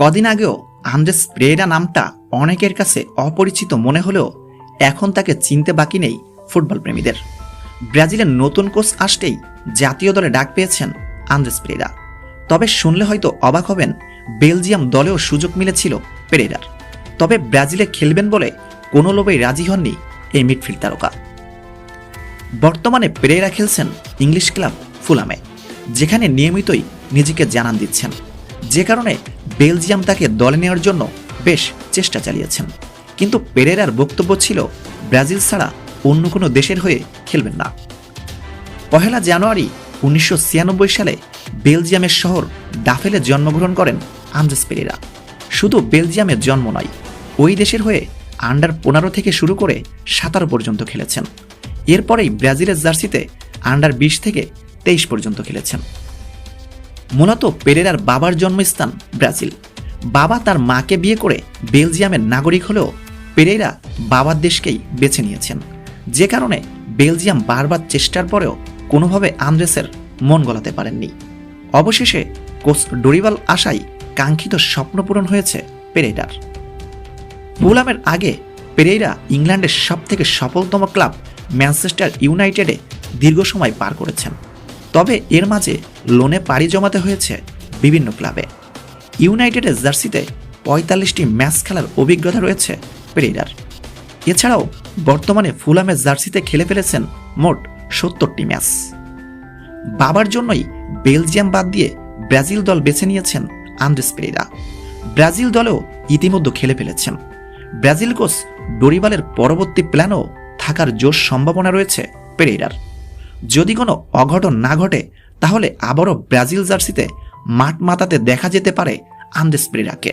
কদিন আগেও আন্দ্রেস প্রেরা নামটা অনেকের কাছে অপরিচিত মনে হলেও এখন তাকে চিনতে বাকি নেই ফুটবল প্রেমীদের ব্রাজিলের নতুন কোচ আসতেই জাতীয় দলে ডাক পেয়েছেন আন্দ্রেস প্রেরা তবে শুনলে হয়তো অবাক হবেন, বেলজিয়াম দলেও সুযোগ মিলেছিল পেরেরার। তবে ব্রাজিলে খেলবেন বলে কোনো লোভেই রাজি হননি এই মিডফিল্ড তারকা। বর্তমানে পেরেরা খেলছেন ইংলিশ ক্লাব ফুলামে, যেখানে নিয়মিতই নিজেকে জানান দিচ্ছেন। যে কারণে বেলজিয়াম তাকে দলে নেওয়ার জন্য বেশ চেষ্টা চালিয়েছেন। কিন্তু পেরেরার বক্তব্য ছিল, ব্রাজিল ছাড়া অন্য কোনো দেশের হয়ে খেলবেন না। পহেলা জানুয়ারি উনিশশো ছিয়ানব্বই সালে বেলজিয়ামের শহর ডাফেলে জন্মগ্রহণ করেন আন্দ্রেস পেরেরা। শুধু বেলজিয়ামের জন্ম নয়, ওই দেশের হয়ে আন্ডার পনেরো থেকে শুরু করে সাতারো পর্যন্ত খেলেছেন। এরপরেই ব্রাজিলের জার্সিতে আন্ডার বিশ থেকে তেইশ পর্যন্ত খেলেছেন। মূলত পেরেরার বাবার জন্মস্থান ব্রাজিল। বাবা তার মাকে বিয়ে করে বেলজিয়ামের নাগরিক হলেও পেরেরা বাবার দেশকেই বেছে নিয়েছেন। যে কারণে বেলজিয়াম বারবার চেষ্টার পরেও কোনোভাবে আন্দ্রেসের মন গলাতে পারেননি। অবশেষে কোচ ডরিবাল আশাই কাঙ্ক্ষিত স্বপ্ন পূরণ হয়েছে পেরেরার। ফুলামের আগে পেরেইরা ইংল্যান্ডের সবথেকে সফলতম ক্লাব ম্যানচেস্টার ইউনাইটেডে দীর্ঘ সময় পার করেছেন। তবে এর মাঝে লোনে পাড়ি জমাতে হয়েছে বিভিন্ন ক্লাবে। ইউনাইটেডের জার্সিতে পঁয়তাল্লিশটি ম্যাচ খেলার অভিজ্ঞতা রয়েছে পেরেইরার এছাড়াও বর্তমানে ফুলামের জার্সিতে খেলে ফেলেছেন মোট সত্তরটি ম্যাচ। বাবার জন্যই বেলজিয়াম বাদ দিয়ে ব্রাজিল দল বেছে নিয়েছেন আন্দ্রেস পেরেরা ব্রাজিল দলেও ইতিমধ্যে খেলে ফেলেছেন। ব্রাজিল কোচ ডোরিবালের পরবর্তী প্ল্যানও থাকার জোর সম্ভাবনা রয়েছে পেরেরার যদি কোনো অঘটন না ঘটে, তাহলে আবারও ব্রাজিল জার্সিতে মাঠ মাতাতে দেখা যেতে পারে আন্দেস পেরেরাকে